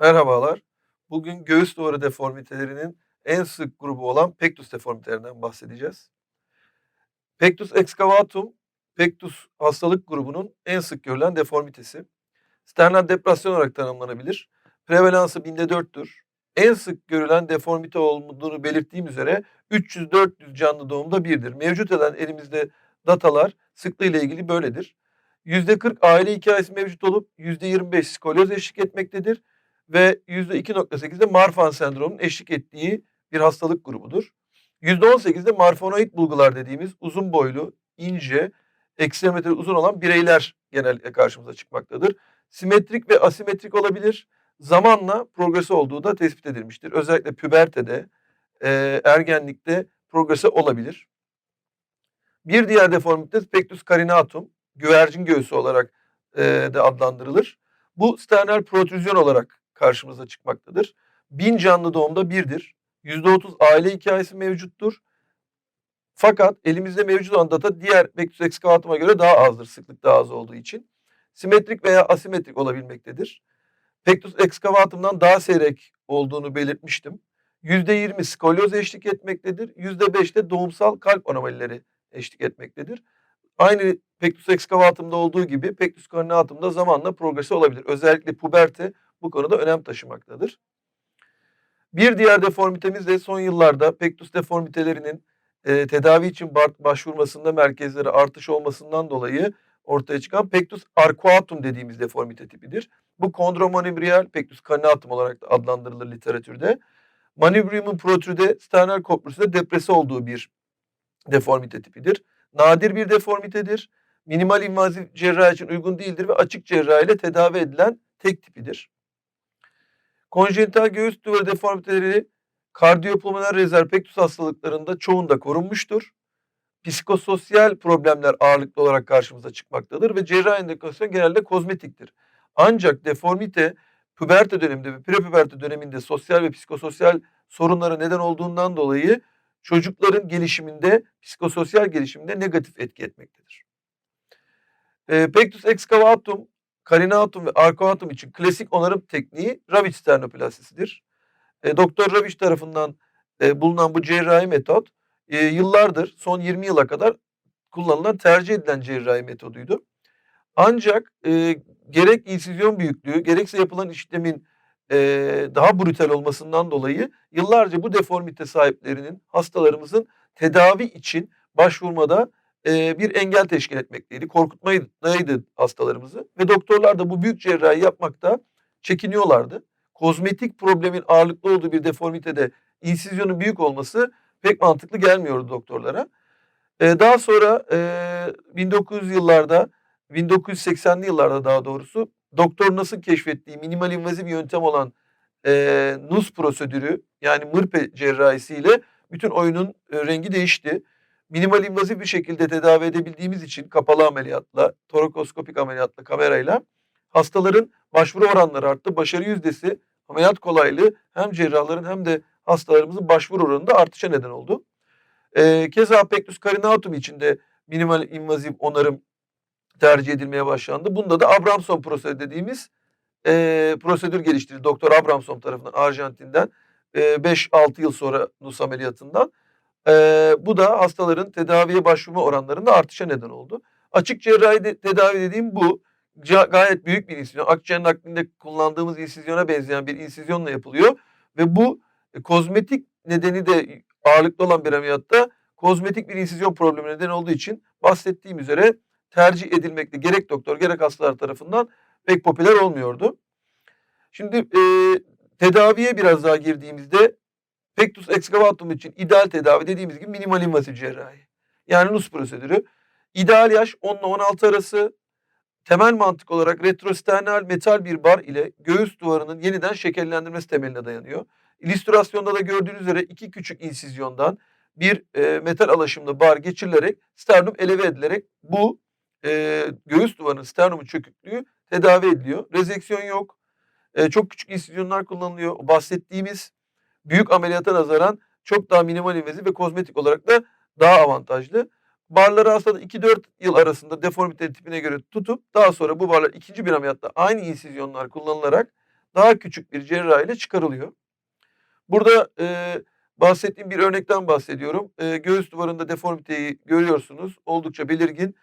Merhabalar. Bugün göğüs duvarı deformitelerinin en sık grubu olan pectus deformitelerinden bahsedeceğiz. Pectus excavatum, pectus hastalık grubunun en sık görülen deformitesi. Sternal depresyon olarak tanımlanabilir. Prevalansı binde 4'tür. En sık görülen deformite olduğunu belirttiğim üzere 300-400 canlı doğumda birdir. Mevcut olan elimizde datalar sıklığı ile ilgili böyledir. %40 aile hikayesi mevcut olup %25 skolyoz eşlik etmektedir ve %2.8'de Marfan sendromunun eşlik ettiği bir hastalık grubudur. %18'de marfanoid bulgular dediğimiz uzun boylu, ince, ekstremiteli uzun olan bireyler genellikle karşımıza çıkmaktadır. Simetrik ve asimetrik olabilir. Zamanla progresi olduğu da tespit edilmiştir. Özellikle pübertede, e, ergenlikte progresi olabilir. Bir diğer deformite pectus carinatum, güvercin göğsü olarak e, de adlandırılır. Bu sternal protrüzyon olarak karşımıza çıkmaktadır. Bin canlı doğumda birdir. %30 aile hikayesi mevcuttur. Fakat elimizde mevcut olan data diğer Pectus excavatum'a göre daha azdır. Sıklık daha az olduğu için. Simetrik veya asimetrik olabilmektedir. Pectus excavatum'dan daha seyrek olduğunu belirtmiştim. %20 skolyoz eşlik etmektedir. %5 de doğumsal kalp anomalileri eşlik etmektedir. Aynı Pectus excavatum'da olduğu gibi Pectus carinatum'da zamanla progresi olabilir. Özellikle puberte bu konuda önem taşımaktadır. Bir diğer deformitemiz de son yıllarda pektus deformitelerinin e, tedavi için başvurmasında merkezlere artış olmasından dolayı ortaya çıkan pectus arcuatum dediğimiz deformite tipidir. Bu kondromanübrial pectus carinatum olarak da adlandırılır literatürde. Manubrium'un protrude sternal korpusunda depresi olduğu bir deformite tipidir. Nadir bir deformitedir. Minimal invazif cerrahi için uygun değildir ve açık cerrahi ile tedavi edilen tek tipidir. Konjenital göğüs duvarı deformiteleri kardiyopulmoner rezerv pektus hastalıklarında çoğunda korunmuştur. Psikososyal problemler ağırlıklı olarak karşımıza çıkmaktadır ve cerrahi indikasyon genelde kozmetiktir. Ancak deformite puberte döneminde ve prepuberte döneminde sosyal ve psikososyal sorunlara neden olduğundan dolayı çocukların gelişiminde, psikososyal gelişiminde negatif etki etmektedir. E, Pectus excavatum Carinatum ve arcuatum için klasik onarım tekniği Ravitch sternoplasisidir. E, Doktor Ravitch tarafından e, bulunan bu cerrahi metot e, yıllardır son 20 yıla kadar kullanılan tercih edilen cerrahi metoduydu. Ancak e, gerek insizyon büyüklüğü gerekse yapılan işlemin e, daha brutal olmasından dolayı yıllarca bu deformite sahiplerinin hastalarımızın tedavi için başvurmada e, bir engel teşkil etmekteydi. Korkutmaydı hastalarımızı ve doktorlar da bu büyük cerrahi yapmakta çekiniyorlardı. Kozmetik problemin ağırlıklı olduğu bir deformitede insizyonun büyük olması pek mantıklı gelmiyordu doktorlara. E, daha sonra e, 1900 yıllarda 1980'li yıllarda daha doğrusu doktor nasıl keşfettiği minimal invaziv yöntem olan e, NUS prosedürü yani mırpe cerrahisiyle bütün oyunun e, rengi değişti minimal invazif bir şekilde tedavi edebildiğimiz için kapalı ameliyatla, torakoskopik ameliyatla, kamerayla hastaların başvuru oranları arttı. Başarı yüzdesi, ameliyat kolaylığı hem cerrahların hem de hastalarımızın başvuru oranında artışa neden oldu. Ee, keza pectus carinatum için de minimal invazif onarım tercih edilmeye başlandı. Bunda da Abramson prosedürü dediğimiz e, prosedür geliştirildi. Doktor Abramson tarafından Arjantin'den e, 5-6 yıl sonra NUS ameliyatından. Ee, bu da hastaların tedaviye başvurma oranlarında artışa neden oldu. Açık cerrahi de, tedavi dediğim bu. Gayet büyük bir insizyon. Akciğer naklinde kullandığımız insizyona benzeyen bir insizyonla yapılıyor. Ve bu e, kozmetik nedeni de ağırlıklı olan bir ameliyatta kozmetik bir insizyon problemi neden olduğu için bahsettiğim üzere tercih edilmekte gerek doktor gerek hastalar tarafından pek popüler olmuyordu. Şimdi e, tedaviye biraz daha girdiğimizde Pectus excavatum için ideal tedavi dediğimiz gibi minimal invazif cerrahi. Yani NUS prosedürü. İdeal yaş 10 ile 16 arası. Temel mantık olarak retrosternal metal bir bar ile göğüs duvarının yeniden şekillendirmesi temeline dayanıyor. İllüstrasyonda da gördüğünüz üzere iki küçük insizyondan bir e, metal alaşımlı bar geçirilerek sternum eleve edilerek bu e, göğüs duvarının sternumun çöküklüğü tedavi ediliyor. Rezeksiyon yok. E, çok küçük insizyonlar kullanılıyor. Bahsettiğimiz büyük ameliyata nazaran çok daha minimal invazif ve kozmetik olarak da daha avantajlı. Barları aslında 2-4 yıl arasında deformite tipine göre tutup daha sonra bu barlar ikinci bir ameliyatta aynı insizyonlar kullanılarak daha küçük bir cerrahi ile çıkarılıyor. Burada eee, bahsettiğim bir örnekten bahsediyorum. Eee, göğüs duvarında deformiteyi görüyorsunuz. Oldukça belirgin.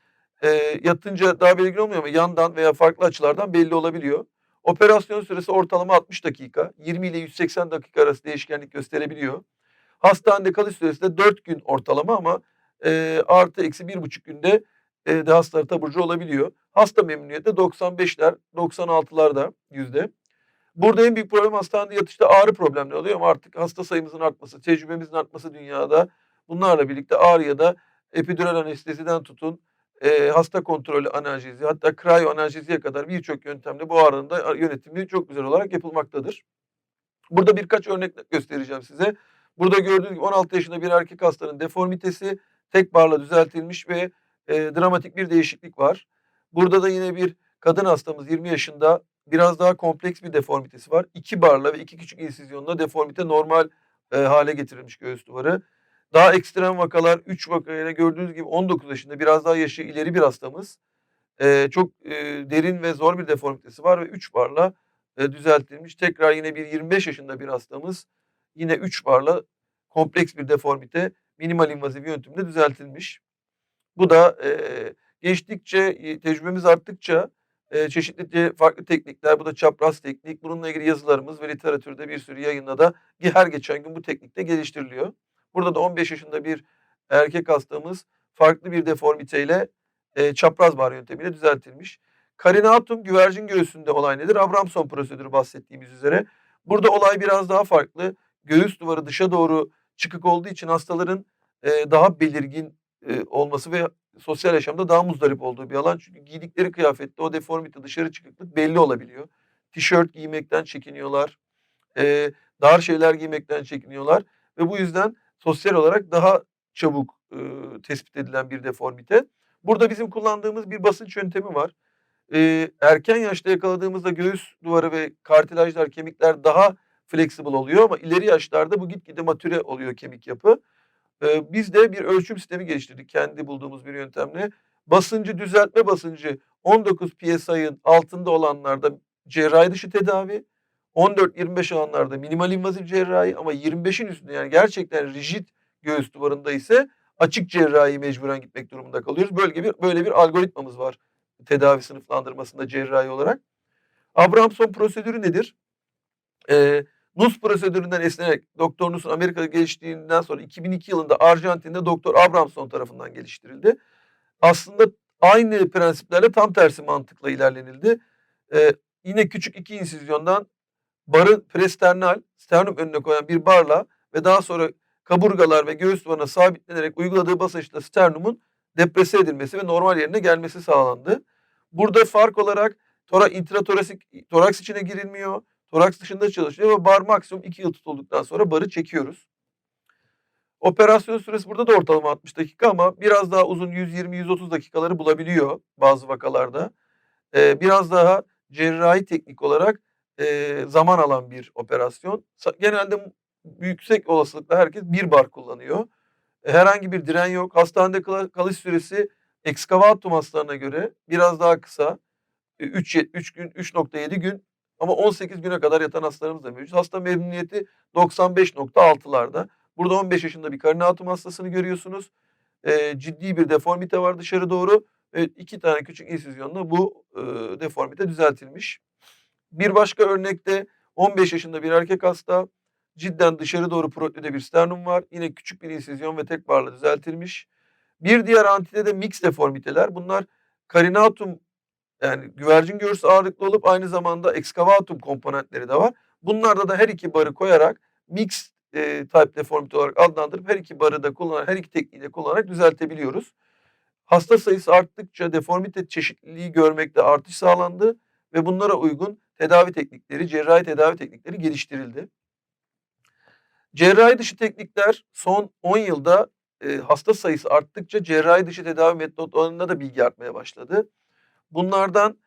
Eee, yatınca daha belirgin olmuyor ama yandan veya farklı açılardan belli olabiliyor. Operasyon süresi ortalama 60 dakika. 20 ile 180 dakika arası değişkenlik gösterebiliyor. Hastanede kalış süresi de 4 gün ortalama ama eee, artı eksi 1,5 günde eee, de hastalar taburcu olabiliyor. Hasta memnuniyeti de 95'ler, 96'larda yüzde. Burada en büyük problem hastanede yatışta ağrı problemleri oluyor ama artık hasta sayımızın artması, tecrübemizin artması dünyada bunlarla birlikte ağrı ya da epidural anesteziden tutun, eee, hasta kontrolü analjezi hatta kriyo analjeziye kadar birçok yöntemle bu ağrının da yönetimi çok güzel olarak yapılmaktadır. Burada birkaç örnek göstereceğim size. Burada gördüğünüz gibi 16 yaşında bir erkek hastanın deformitesi tek barla düzeltilmiş ve eee, dramatik bir değişiklik var. Burada da yine bir kadın hastamız 20 yaşında biraz daha kompleks bir deformitesi var. 2 barla ve 2 küçük insizyonla deformite normal eee, hale getirilmiş göğüs duvarı. Daha ekstrem vakalar 3 vakayla gördüğünüz gibi 19 yaşında biraz daha yaşı ileri bir hastamız. Eee, çok eee, derin ve zor bir deformitesi var ve 3 barla eee, düzeltilmiş. Tekrar yine bir 25 yaşında bir hastamız yine 3 barla kompleks bir deformite minimal invaziv yöntemle düzeltilmiş. Bu da eee, geçtikçe, tecrübemiz arttıkça eee, çeşitli farklı teknikler, bu da çapraz teknik. Bununla ilgili yazılarımız ve literatürde bir sürü yayında da her geçen gün bu teknik de geliştiriliyor. Burada da 15 yaşında bir erkek hastamız farklı bir deformiteyle eee, çapraz bar yöntemiyle düzeltilmiş. Carinatum güvercin göğsünde olay nedir? Abramson prosedürü bahsettiğimiz üzere. Burada olay biraz daha farklı. Göğüs duvarı dışa doğru çıkık olduğu için hastaların eee, daha belirgin eee, olması ve sosyal yaşamda daha muzdarip olduğu bir alan. Çünkü giydikleri kıyafette o deformite, dışarı çıkıklık belli olabiliyor. Tişört giymekten çekiniyorlar. Eee, dar şeyler giymekten çekiniyorlar ve bu yüzden sosyal olarak daha çabuk, ııı, tespit edilen bir deformite. Burada bizim kullandığımız bir basınç yöntemi var. Eee, erken yaşta yakaladığımızda göğüs duvarı ve kartilajlar, kemikler daha flexible oluyor ama ileri yaşlarda bu gitgide matüre oluyor kemik yapı. Eee, biz de bir ölçüm sistemi geliştirdik kendi bulduğumuz bir yöntemle. Basıncı düzeltme basıncı 19 PSI'ın altında olanlarda cerrahi dışı tedavi, 14-25 olanlarda minimal invaziv cerrahi ama 25'in üstünde yani gerçekten rigid göğüs duvarında ise açık cerrahiye mecburen gitmek durumunda kalıyoruz. Böyle bir böyle bir algoritmamız var tedavi sınıflandırmasında cerrahi olarak. Abramson prosedürü nedir? Eee, Nuss prosedüründen esinlenerek Doktor Nuss'un Amerika'da geliştiğinden sonra 2002 yılında Arjantin'de Doktor Abramson tarafından geliştirildi. Aslında aynı prensiplerle tam tersi mantıkla ilerlenildi. Eee, yine küçük 2 insizyondan barı presternal, sternum önüne koyan bir barla ve daha sonra kaburgalar ve göğüs duvarına sabitlenerek uyguladığı basınçla sternumun deprese edilmesi ve normal yerine gelmesi sağlandı. Burada fark olarak tora intratoraksik toraks içine girilmiyor. Toraks dışında çalışılıyor ve bar maksimum 2 yıl tutulduktan sonra barı çekiyoruz. Operasyon süresi burada da ortalama 60 dakika ama biraz daha uzun 120-130 dakikaları bulabiliyor bazı vakalarda. Eee, biraz daha cerrahi teknik olarak, eee, zaman alan bir operasyon. Genelde yüksek olasılıkla herkes 1 bar kullanıyor. Herhangi bir diren yok. Hastanede kalış süresi ekskavatum hastalarına göre biraz daha kısa. Eee, 3 ye 3 gün, 3.7 gün ama 18 güne kadar yatan hastalarımız da mevcut. Hasta memnuniyeti 95.6'larda. Burada 15 yaşında bir carinatum hastasını görüyorsunuz. Eee, ciddi bir deformite var dışarı doğru ve 2 tane küçük insizyonla bu, ııı, deformite düzeltilmiş. Bir başka örnekte 15 yaşında bir erkek hasta. Cidden dışarı doğru protrüde bir sternum var. Yine küçük bir insizyon ve tek barla düzeltilmiş. Bir diğer antide de mix deformiteler. Bunlar carinatum yani güvercin göğsü ağırlıklı olup aynı zamanda ekskavatum komponentleri de var. Bunlarda da her 2 barı koyarak mix, eee, type deformite olarak adlandırıp her 2 barı da kullanarak, her 2 tekniği de kullanarak düzeltebiliyoruz. Hasta sayısı arttıkça deformite çeşitliliği görmekte artış sağlandı ve bunlara uygun tedavi teknikleri, cerrahi tedavi teknikleri geliştirildi. Cerrahi dışı teknikler son 10 yılda, eee, hasta sayısı arttıkça cerrahi dışı tedavi metotlarında da bilgi artmaya başladı. Bunlardan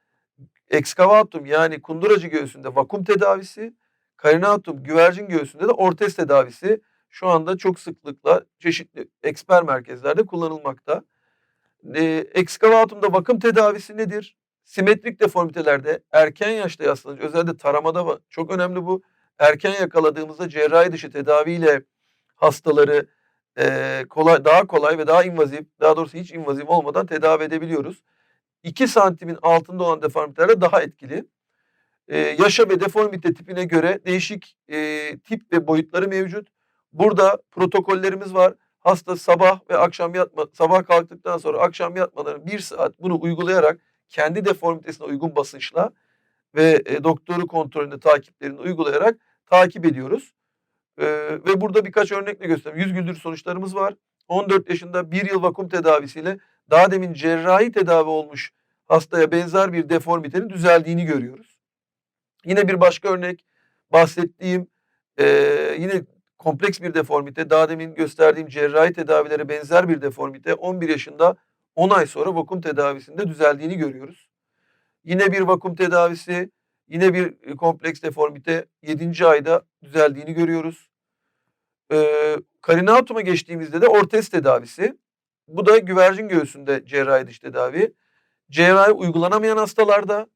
ekskavatum yani kunduracı göğsünde vakum tedavisi, carinatum güvercin göğsünde de ortez tedavisi şu anda çok sıklıkla çeşitli eksper merkezlerde kullanılmakta. Eee, ekskavatumda vakum tedavisi nedir? Simetrik deformitelerde erken yaşta yaslanınca özellikle taramada çok önemli bu. Erken yakaladığımızda cerrahi dışı tedaviyle hastaları, eee, kolay daha kolay ve daha invazif, daha doğrusu hiç invazif olmadan tedavi edebiliyoruz. 2 santimin altında olan deformitelerde daha etkili. Eee, yaşa ve deformite tipine göre değişik, eee, tip ve boyutları mevcut. Burada protokollerimiz var. Hasta sabah ve akşam yatma sabah kalktıktan sonra akşam yatmadan 1 saat bunu uygulayarak kendi deformitesine uygun basınçla ve, eee, doktoru kontrolünde takiplerini uygulayarak takip ediyoruz. Eee, ve burada birkaç örnekle göstereyim. Yüz güldürücü sonuçlarımız var. 14 yaşında 1 yıl vakum tedavisiyle daha demin cerrahi tedavi olmuş hastaya benzer bir deformitenin düzeldiğini görüyoruz. Yine bir başka örnek bahsettiğim, eee, yine kompleks bir deformite. Daha demin gösterdiğim cerrahi tedavilere benzer bir deformite 11 yaşında 10 ay sonra vakum tedavisinde düzeldiğini görüyoruz. Yine bir vakum tedavisi, yine bir, eee, kompleks deformite 7. ayda düzeldiğini görüyoruz. Eee, karinatum'a geçtiğimizde de ortez tedavisi. Bu da güvercin göğsünde cerrahi dışı tedavi. Cerrahi uygulanamayan hastalarda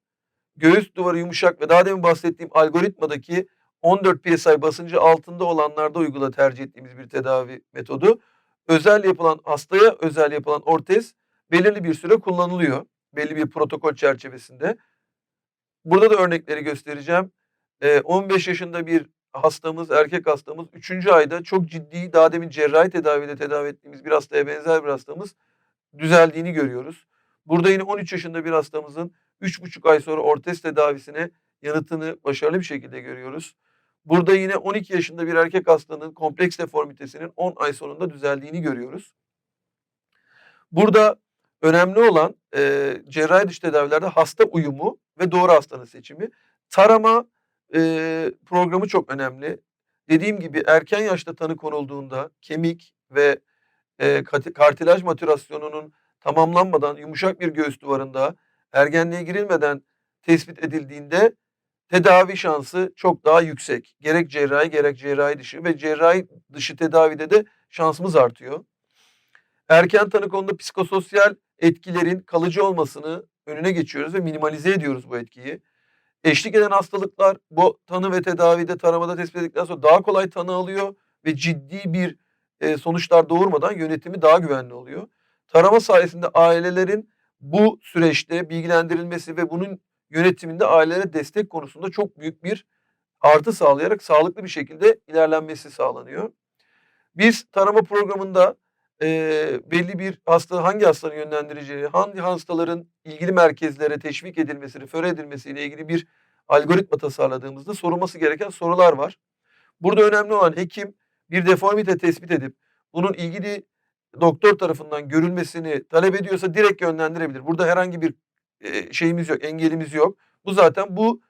göğüs duvarı yumuşak ve daha demin bahsettiğim algoritmadaki 14 PSI basıncı altında olanlarda uygula tercih ettiğimiz bir tedavi metodu. Özel yapılan hastaya özel yapılan ortez belirli bir süre kullanılıyor. Belli bir protokol çerçevesinde. Burada da örnekleri göstereceğim. Eee, 15 yaşında bir hastamız, erkek hastamız 3. ayda çok ciddi daha demin cerrahi tedaviyle tedavi ettiğimiz bir hastaya benzer bir hastamız düzeldiğini görüyoruz. Burada yine 13 yaşında bir hastamızın 3,5 ay sonra ortez tedavisine yanıtını başarılı bir şekilde görüyoruz. Burada yine 12 yaşında bir erkek hastanın kompleks deformitesinin 10 ay sonunda düzeldiğini görüyoruz. Burada önemli olan, eee, cerrahi dışı tedavilerde hasta uyumu ve doğru hastanın seçimi. Tarama, eee, programı çok önemli. Dediğim gibi erken yaşta tanı konulduğunda kemik ve, kati kartilaj matürasyonunun tamamlanmadan yumuşak bir göğüs duvarında ergenliğe girilmeden tespit edildiğinde tedavi şansı çok daha yüksek. Gerek cerrahi gerek cerrahi dışı ve cerrahi dışı tedavide de şansımız artıyor. Erken tanı konusunda psikososyal etkilerin kalıcı olmasını önüne geçiyoruz ve minimalize ediyoruz bu etkiyi. Eşlik eden hastalıklar bu tanı ve tedavide, taramada tespit edildikten sonra daha kolay tanı alıyor ve ciddi bir, eee, sonuçlar doğurmadan yönetimi daha güvenli oluyor. Tarama sayesinde ailelerin bu süreçte bilgilendirilmesi ve bunun yönetiminde ailelere destek konusunda çok büyük bir artı sağlayarak sağlıklı bir şekilde ilerlenmesi sağlanıyor. Biz tarama programında, eee, belli bir hasta hangi hastanın yönlendireceği, hangi hastaların ilgili merkezlere teşvik edilmesi, refere edilmesiyle ilgili bir algoritma tasarladığımızda sorulması gereken sorular var. Burada önemli olan hekim bir deformite tespit edip bunun ilgili doktor tarafından görülmesini talep ediyorsa direkt yönlendirebilir. Burada herhangi bir, şeyimiz yok, engelimiz yok. Bu zaten bu,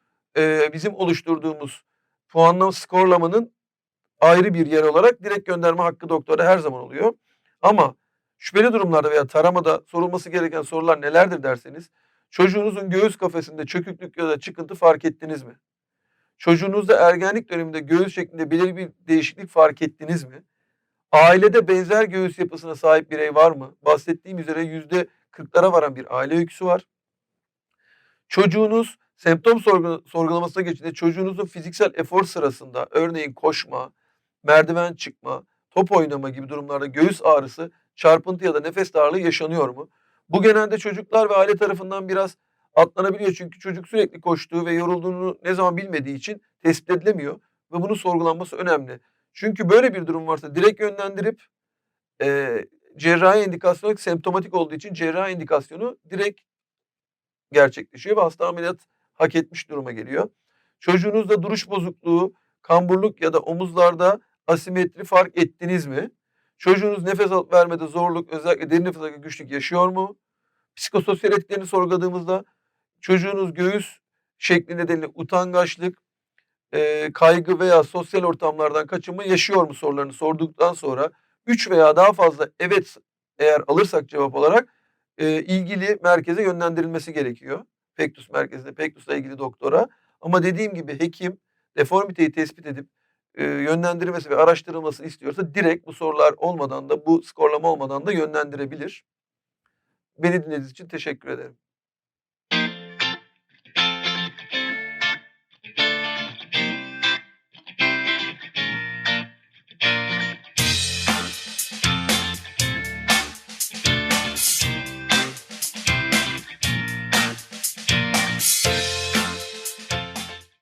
bizim oluşturduğumuz puanlama, skorlamanın ayrı bir yer olarak direkt gönderme hakkı doktora her zaman oluyor. Ama şüpheli durumlarda veya taramada sorulması gereken sorular nelerdir derseniz, çocuğunuzun göğüs kafesinde çöküklük ya da çıkıntı fark ettiniz mi? Çocuğunuzda ergenlik döneminde göğüs şeklinde belirli bir değişiklik fark ettiniz mi? Ailede benzer göğüs yapısına sahip birey var mı? Bahsettiğim üzere %40'lara varan bir aile öyküsü var. Çocuğunuz semptom sorgu sorgulamasına geçtiğinde çocuğunuzun fiziksel efor sırasında örneğin koşma, merdiven çıkma, top oynama gibi durumlarda göğüs ağrısı, çarpıntı ya da nefes darlığı yaşanıyor mu? Bu genelde çocuklar ve aile tarafından biraz atlanabiliyor. Çünkü çocuk sürekli koştuğu ve yorulduğunu ne zaman bilmediği için tespit edilemiyor ve bunun sorgulanması önemli. Çünkü böyle bir durum varsa direkt yönlendirip, eee, cerrahi indikasyon semptomatik olduğu için cerrahi indikasyonu direkt gerçekleşiyor ve hasta ameliyat hak etmiş duruma geliyor. Çocuğunuzda duruş bozukluğu, kamburluk ya da omuzlarda asimetri fark ettiniz mi? Çocuğunuz nefes alıp vermede zorluk, özellikle derin nefes alırken güçlük yaşıyor mu? Psikososyal etkilerini sorguladığımızda çocuğunuz göğüs şekli nedeniyle utangaçlık, eee, kaygı veya sosyal ortamlardan kaçınma yaşıyor mu sorularını sorduktan sonra 3 veya daha fazla evet eğer alırsak cevap olarak, eee, ilgili merkeze yönlendirilmesi gerekiyor. Pektus merkezine, Pektus'la ilgili doktora. Ama dediğim gibi hekim deformiteyi tespit edip, eee, yönlendirilmesi ve araştırılmasını istiyorsa direkt bu sorular olmadan da bu skorlama olmadan da yönlendirebilir. Beni dinlediğiniz için teşekkür ederim.